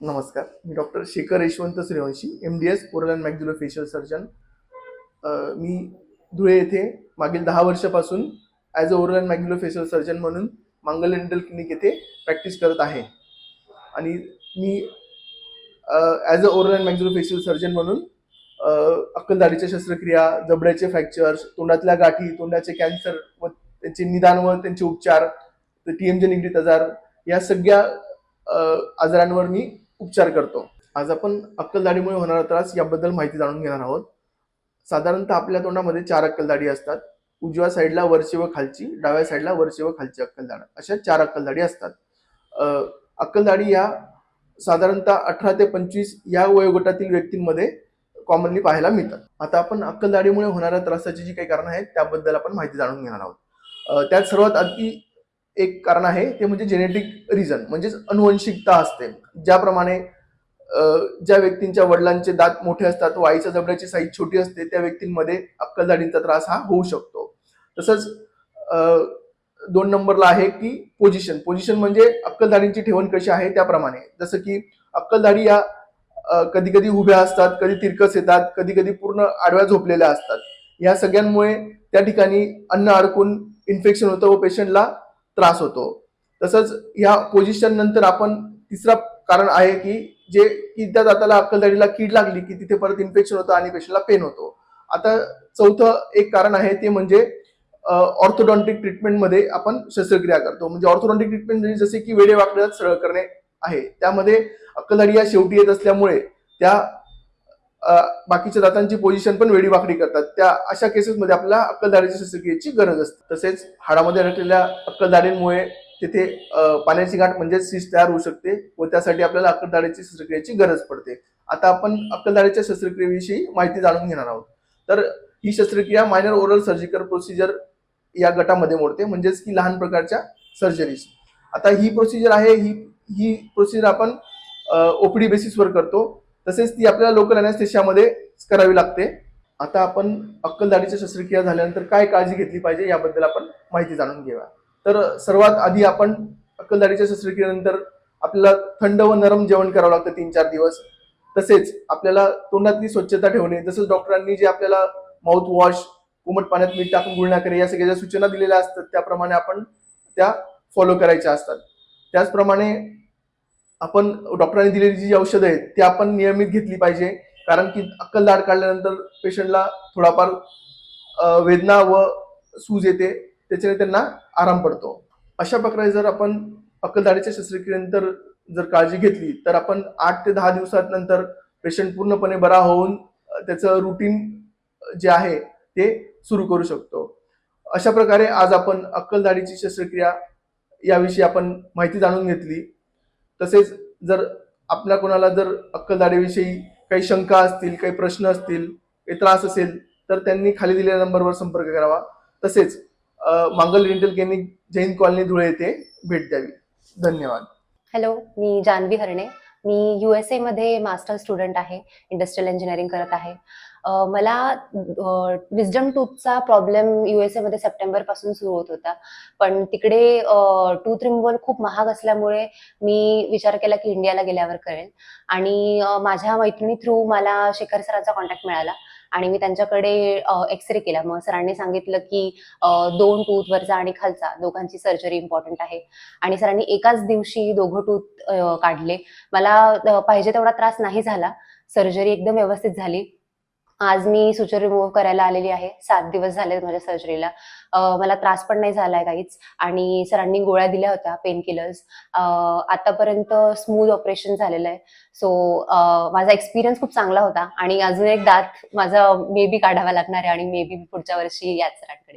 नमस्कार मी doctor Shekhar Yashwant Suryavanshi M D S oral and maxillo facial surgeon मी धुळे येथे मागील दहा वर्षापासून as a oral and maxillo facial surgeon म्हणून Mangal dental clinic येथे प्रॅक्टिस करत आहे. आणि मी as a oral and maxillo facial surgeon म्हणून अक्कलदारीच्या शस्त्रक्रिया जबड्याचे फ्रॅक्चर्स तोंडातल्या गाठी तोंडाचे कॅन्सर व त्यांचे निदान व त्यांचे उपचार टी एम जे निगडीत आजार या सगळ्या आजारांवर मी उपचार करतो. आज आपण अक्कलदाढीमुळे होणारा त्रास याबद्दल माहिती जाणून घेणार आहोत. साधारणतः आपल्या तोंडामध्ये चार अक्कलदाढी असतात. उजव्या साईडला वरची व खालची डाव्या साईडला वरची व खालची अक्कलदाड. अशा चार अक्कलदाढी असतात. अक्कलदाडी अक्कलदाढी या साधारणतः अठरा ते पंचवीस या वयोगटातील व्यक्तींमध्ये कॉमनली पाहायला मिळतात. आता आपण अक्कलदाढीमुळे होणाऱ्या त्रासाची जी काही कारण आहेत त्याबद्दल आपण माहिती जाणून घेणार आहोत. त्यात सर्वात अगदी एक कारण आहे ते म्हणजे जेनेटिक रिझन म्हणजेच अनुवंशिकता असते. ज्याप्रमाणे ज्या व्यक्तींच्या वडिलांचे दात मोठे असतात व आईच्या जबड्याची साईज छोटी असते त्या व्यक्तींमध्ये अक्कलदाढींचा त्रास हा होऊ शकतो. तसंच दोन नंबरला आहे की पोझिशन पोझिशन म्हणजे अक्कलदाढींची ठेवण कशी आहे त्याप्रमाणे. जसं की अक्कलदाढी या कधी कधी उभ्या असतात कधी तिरकस येतात कधी कधी पूर्ण आडव्या झोपलेल्या असतात. या सगळ्यांमुळे त्या ठिकाणी अन्न अडकून इन्फेक्शन होतं व पेशंटला त्रास होतो. तसंच ह्या पोझिशन नंतर आपण तिसरा कारण आहे की जे की त्या दाताला अक्कलदाडीला कीड लागली की तिथे परत इन्फेक्शन होतं आणि पेशंटला पेन होतो. आता चौथं एक कारण आहे ते म्हणजे ऑर्थोडॉन्टिक ट्रीटमेंटमध्ये आपण शस्त्रक्रिया करतो. म्हणजे ऑर्थोडॉन्टिक ट्रीटमेंट म्हणजे जसे की वेडे वाकड्यात सरळ करणे आहे. त्यामध्ये अक्कलदाढी या शेवटी येत असल्यामुळे त्या बाकीच्या दातांची पोझिशन पण वेडीवाकडी करतात. त्या अशा केसेसमध्ये आपल्याला अक्कलदारीच्या शस्त्रक्रियेची गरज असते. तसेच हाडामध्ये अडकलेल्या अक्कलदारींमुळे तिथे पाण्याची गाठ म्हणजे सीस तयार होऊ शकते व त्यासाठी आपल्याला अक्कलदारीची शस्त्रक्रियेची गरज पडते. आता आपण अक्कलदारीच्या शस्त्रक्रियेविषयी माहिती जाणून घेणार आहोत. तर ही शस्त्रक्रिया मायनर ओरल सर्जिकल प्रोसिजर या गटामध्ये मोडते म्हणजेच की लहान प्रकारच्या सर्जरीज आता ही प्रोसिजर आहे ही ही प्रोसिजर आपण ओपीडी बेसिसवर करतो. तसेच ती आपल्याला लोकल अॅनेस्थेशियामध्ये करावी लागते. आता आपण अक्कलदाढीच्या शस्त्रक्रिया झाल्यानंतर काय काळजी घेतली पाहिजे याबद्दल आपण माहिती जाणून घेऊया. तर सर्वात आधी आपण अक्कलदाढीच्या शस्त्रक्रियेनंतर आपल्याला थंड व नरम जेवण करावं लागतं तीन चार दिवस. तसेच आपल्याला तोंडातली स्वच्छता ठेवणे तसंच डॉक्टरांनी जे आपल्याला माउथ वॉश उमट पाण्यात मीठ टाकून गुळण्या करे या सगळ्या ज्या सूचना दिलेल्या असतात त्याप्रमाणे आपण त्या फॉलो करायच्या असतात. त्याचप्रमाणे आपण डॉक्टरांनी दिलेली जी औषधं आहेत ती आपण नियमित घेतली पाहिजे. कारण की अक्कल दाढ काढल्यानंतर पेशंटला थोडाफार वेदना व सूज येते. त्याच्याने त्यांना आराम पडतो. अशा प्रकारे जर आपण अक्कलदाढीच्या शस्त्रक्रियेनंतर जर काळजी घेतली तर आपण आठ ते दहा दिवसात नंतर पेशंट पूर्णपणे बरा होऊन त्याचं रुटीन जे आहे ते सुरू करू शकतो. अशा प्रकारे आज आपण अक्कलदाढीची शस्त्रक्रिया याविषयी आपण माहिती जाणून घेतली. तसेच जर आपल्या कोणाला जर अक्कलदाढीविषयी काही शंका असतील काही प्रश्न असतील काही त्रास असेल तर त्यांनी खाली दिलेल्या नंबरवर संपर्क करावा. तसेच Mangal dental clinic Jain colony Dhule येथे भेट द्यावी. धन्यवाद. हॅलो मी जानवी हरणे. मी यू एस एमध्ये मास्टर स्टुडंट आहे इंडस्ट्रियल इंजिनिअरिंग करत आहे. मला विजडम टूथचा प्रॉब्लेम यू एस एमध्ये सप्टेंबरपासून सुरू होत होता. पण तिकडे टूथ रिमूव्हल खूप महाग असल्यामुळे मी विचार केला की इंडियाला गेल्यावर करेन आणि माझ्या मैत्रिणी थ्रू मला शेखर सरांचा कॉन्टॅक्ट मिळाला. आणि मी त्यांच्याकडे एक्सरे केला. मग सरांनी सांगितलं की दोन टूथ वरचा आणि खालचा दोघांची सर्जरी इम्पॉर्टंट आहे. आणि सरांनी एकाच दिवशी दोघं टूथ काढले. मला पाहिजे तेवढा त्रास नाही झाला. सर्जरी एकदम व्यवस्थित झाली. आज मी सुचर रिमूव्ह करायला आलेली आहे. सात दिवस झाले माझ्या सर्जरीला मला त्रास पण नाही झालाय काहीच. आणि सरांनी गोळ्या दिल्या होत्या पेन किलर्स आतापर्यंत स्मूथ ऑपरेशन झालेलं आहे. सो माझा एक्सपिरियन्स खूप चांगला होता. आणि अजून एक दात माझा मे बी काढावा लागणार आहे आणि मे बी पुढच्या वर्षी याच सरांकडे.